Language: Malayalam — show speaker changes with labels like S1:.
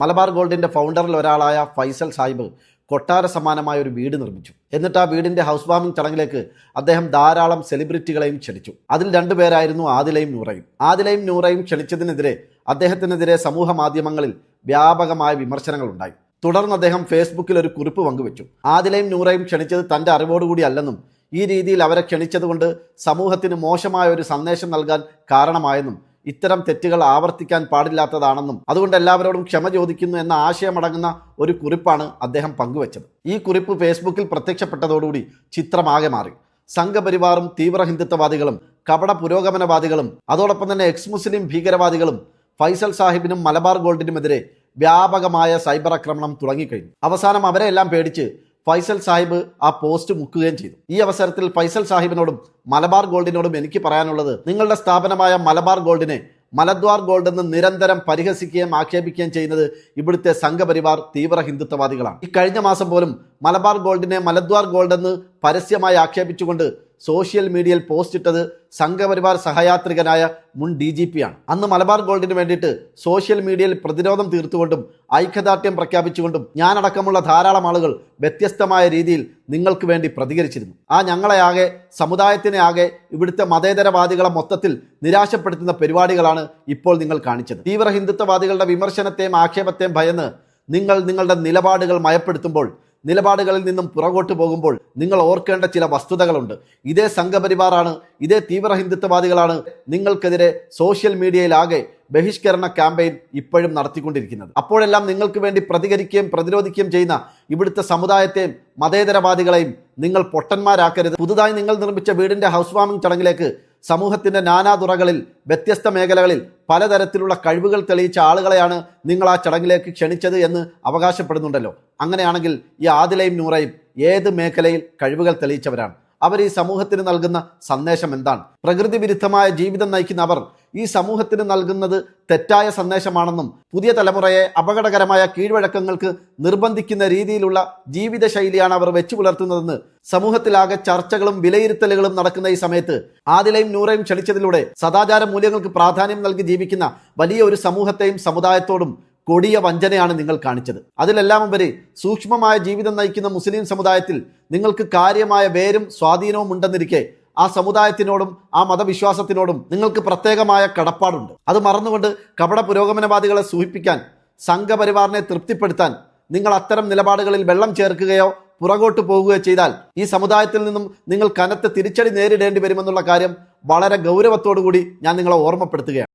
S1: മലബാർ ഗോൾഡിന്റെ ഫൗണ്ടറിൽ ഒരാളായ ഫൈസൽ സാഹിബ് കൊട്ടാര സമാനമായ ഒരു വീട് നിർമ്മിച്ചു. എന്നിട്ട് ആ വീടിന്റെ ഹൗസ് വാമിംഗ് ചടങ്ങിലേക്ക് അദ്ദേഹം ധാരാളം സെലിബ്രിറ്റികളെയും ക്ഷണിച്ചു. അതിൽ രണ്ടുപേരായിരുന്നു ആദിലയും നൂറയും. ആദിലയും നൂറയും ക്ഷണിച്ചതിനെതിരെ അദ്ദേഹത്തിനെതിരെ സമൂഹ മാധ്യമങ്ങളിൽ വ്യാപകമായ വിമർശനങ്ങൾ ഉണ്ടായി. തുടർന്ന് അദ്ദേഹം ഫേസ്ബുക്കിൽ ഒരു കുറിപ്പ് പങ്കുവച്ചു. ആദിലയും നൂറയും ക്ഷണിച്ചത് തന്റെ അറിവോടുകൂടി അല്ലെന്നും ഈ രീതിയിൽ അവരെ ക്ഷണിച്ചതുകൊണ്ട് സമൂഹത്തിന് മോശമായ ഒരു സന്ദേശം നൽകാൻ കാരണമായെന്നും ഇത്തരം തെറ്റുകൾ ആവർത്തിക്കാൻ പാടില്ലാത്തതാണെന്നും അതുകൊണ്ട് എല്ലാവരോടും ക്ഷമ ചോദിക്കുന്നു എന്ന ആശയമടങ്ങുന്ന ഒരു കുറിപ്പാണ് അദ്ദേഹം പങ്കുവച്ചത്. ഈ കുറിപ്പ് ഫേസ്ബുക്കിൽ പ്രത്യക്ഷപ്പെട്ടതോടുകൂടി ചിത്രമാകെ മാറി. സംഘപരിവാറും തീവ്ര ഹിന്ദുത്വവാദികളും കപട പുരോഗമനവാദികളും അതോടൊപ്പം തന്നെ എക്സ് മുസ്ലിം ഭീകരവാദികളും ഫൈസൽ സാഹിബിനും മലബാർ ഗോൾഡിനുമെതിരെ വ്യാപകമായ സൈബർ ആക്രമണം തുടങ്ങിക്കഴിഞ്ഞു. അവസാനം അവരെല്ലാം പേടിച്ച് ഫൈസൽ സാഹിബ് ആ പോസ്റ്റ് മുക്കുകയും ചെയ്തു. ഈ അവസരത്തിൽ ഫൈസൽ സാഹിബിനോടും മലബാർ ഗോൾഡിനോടും എനിക്ക് പറയാനുള്ളത് നിങ്ങളുടെ സ്ഥാപനമായ മലബാർ ഗോൾഡിനെ മലദ്വാർ ഗോൾഡ് എന്ന് നിരന്തരം പരിഹസിക്കുകയും ആക്ഷേപിക്കുകയും ചെയ്യുന്നത് ഇവിടുത്തെ സംഘപരിവാർ തീവ്ര ഹിന്ദുത്വവാദികളാണ്. ഈ കഴിഞ്ഞ മാസം പോലും മലബാർ ഗോൾഡിനെ മലദ്വാർ ഗോൾഡ് എന്ന് പരസ്യമായി ആക്ഷേപിച്ചുകൊണ്ട് സോഷ്യൽ മീഡിയയിൽ പോസ്റ്റ് ഇട്ടത് സംഘപരിവാർ സഹയാത്രികനായ മുൻ ഡി ജി പി ആണ്. അന്ന് മലബാർ ഗോൾഡിന് വേണ്ടിയിട്ട് സോഷ്യൽ മീഡിയയിൽ പ്രതിരോധം തീർത്തുകൊണ്ടും ഐക്യദാർഢ്യം പ്രഖ്യാപിച്ചുകൊണ്ടും ഞാനടക്കമുള്ള ധാരാളം ആളുകൾ വ്യത്യസ്തമായ രീതിയിൽ നിങ്ങൾക്ക് വേണ്ടി പ്രതികരിച്ചിരുന്നു. ആ ഞങ്ങളെ ആകെ സമുദായത്തിനെ ആകെ ഇവിടുത്തെ മതേതരവാദികളെ മൊത്തത്തിൽ നിരാശപ്പെടുത്തുന്ന പരിപാടികളാണ് ഇപ്പോൾ നിങ്ങൾ കാണിച്ചത്. തീവ്ര ഹിന്ദുത്വവാദികളുടെ വിമർശനത്തെയും ആക്ഷേപത്തെയും ഭയന്ന് നിങ്ങൾ നിങ്ങളുടെ നിലപാടുകൾ മയപ്പെടുത്തുമ്പോൾ നിലപാടുകളിൽ നിന്നും പുറകോട്ട് പോകുമ്പോൾ നിങ്ങൾ ഓർക്കേണ്ട ചില വസ്തുതകളുണ്ട്. ഇതേ സംഘപരിവാറാണ് ഇതേ തീവ്ര ഹിന്ദുത്വവാദികളാണ് നിങ്ങൾക്കെതിരെ സോഷ്യൽ മീഡിയയിലാകെ ബഹിഷ്കരണ ക്യാമ്പയിൻ ഇപ്പോഴും നടത്തിക്കൊണ്ടിരിക്കുന്നത്. അപ്പോഴെല്ലാം നിങ്ങൾക്ക് വേണ്ടി പ്രതികരിക്കുകയും പ്രതിരോധിക്കുകയും ചെയ്യുന്ന ഇവിടുത്തെ സമുദായത്തെയും മതേതരവാദികളെയും നിങ്ങൾ പൊട്ടന്മാരാക്കരുത്. പുതുതായി നിങ്ങൾ നിർമ്മിച്ച വീടിന്റെ ഹൗസ് വാമിംഗ് ചടങ്ങിലേക്ക് സമൂഹത്തിന്റെ നാനാതുറകളിൽ വ്യത്യസ്ത മേഖലകളിൽ പലതരത്തിലുള്ള കഴിവുകൾ തെളിയിച്ച ആളുകളെയാണ് നിങ്ങൾ ആ ചടങ്ങിലേക്ക് ക്ഷണിച്ചത് എന്ന് അവകാശപ്പെടുന്നുണ്ടല്ലോ. അങ്ങനെയാണെങ്കിൽ ഈ ആദിലയും നൂറയും ഏത് മേഖലയിൽ കഴിവുകൾ തെളിയിച്ചവരാണ്? അവർ ഈ സമൂഹത്തിന് നൽകുന്ന സന്ദേശം എന്താണ്? പ്രകൃതി വിരുദ്ധമായ ജീവിതം നയിക്കുന്ന അവർ ഈ സമൂഹത്തിന് നൽകുന്നത് തെറ്റായ സന്ദേശമാണെന്നും പുതിയ തലമുറയെ അപകടകരമായ കീഴ്വഴക്കങ്ങൾക്ക് നിർബന്ധിക്കുന്ന രീതിയിലുള്ള ജീവിതശൈലിയാണ് അവർ വെച്ചു പുലർത്തുന്നതെന്ന് സമൂഹത്തിലാകെ ചർച്ചകളും വിലയിരുത്തലുകളും നടക്കുന്ന ഈ സമയത്ത് ആദിലയും നൂറയും ക്ഷണിച്ചതിലൂടെ സദാചാര മൂല്യങ്ങൾക്ക് പ്രാധാന്യം നൽകി ജീവിക്കുന്ന വലിയ ഒരു സമൂഹത്തെയും സമുദായത്തോടും കൊടിയ വഞ്ചനയാണ് നിങ്ങൾ കാണിച്ചത്. അതിലെല്ലാം ഉപരി സൂക്ഷ്മമായ ജീവിതം നയിക്കുന്ന മുസ്ലിം സമുദായത്തിൽ നിങ്ങൾക്ക് കാര്യമായ വേരും സ്വാധീനവും ഉണ്ടെന്നിരിക്കെ ആ സമുദായത്തിനോടും ആ മതവിശ്വാസത്തിനോടും നിങ്ങൾക്ക് പ്രത്യേകമായ കടപ്പാടുണ്ട്. അത് മറന്നുകൊണ്ട് കപട പുരോഗമനവാദികളെ സൂഹിപ്പിക്കാൻ സംഘപരിവാറിനെ തൃപ്തിപ്പെടുത്താൻ നിങ്ങൾ അത്തരം നിലപാടുകളിൽ വെള്ളം ചേർക്കുകയോ പുറകോട്ട് പോകുകയോ ചെയ്താൽ ഈ സമുദായത്തിൽ നിന്നും നിങ്ങൾ കനത്ത തിരിച്ചടി നേരിടേണ്ടി വരുമെന്നുള്ള കാര്യം വളരെ ഗൗരവത്തോടു കൂടി ഞാൻ നിങ്ങളെ ഓർമ്മപ്പെടുത്തുകയാണ്.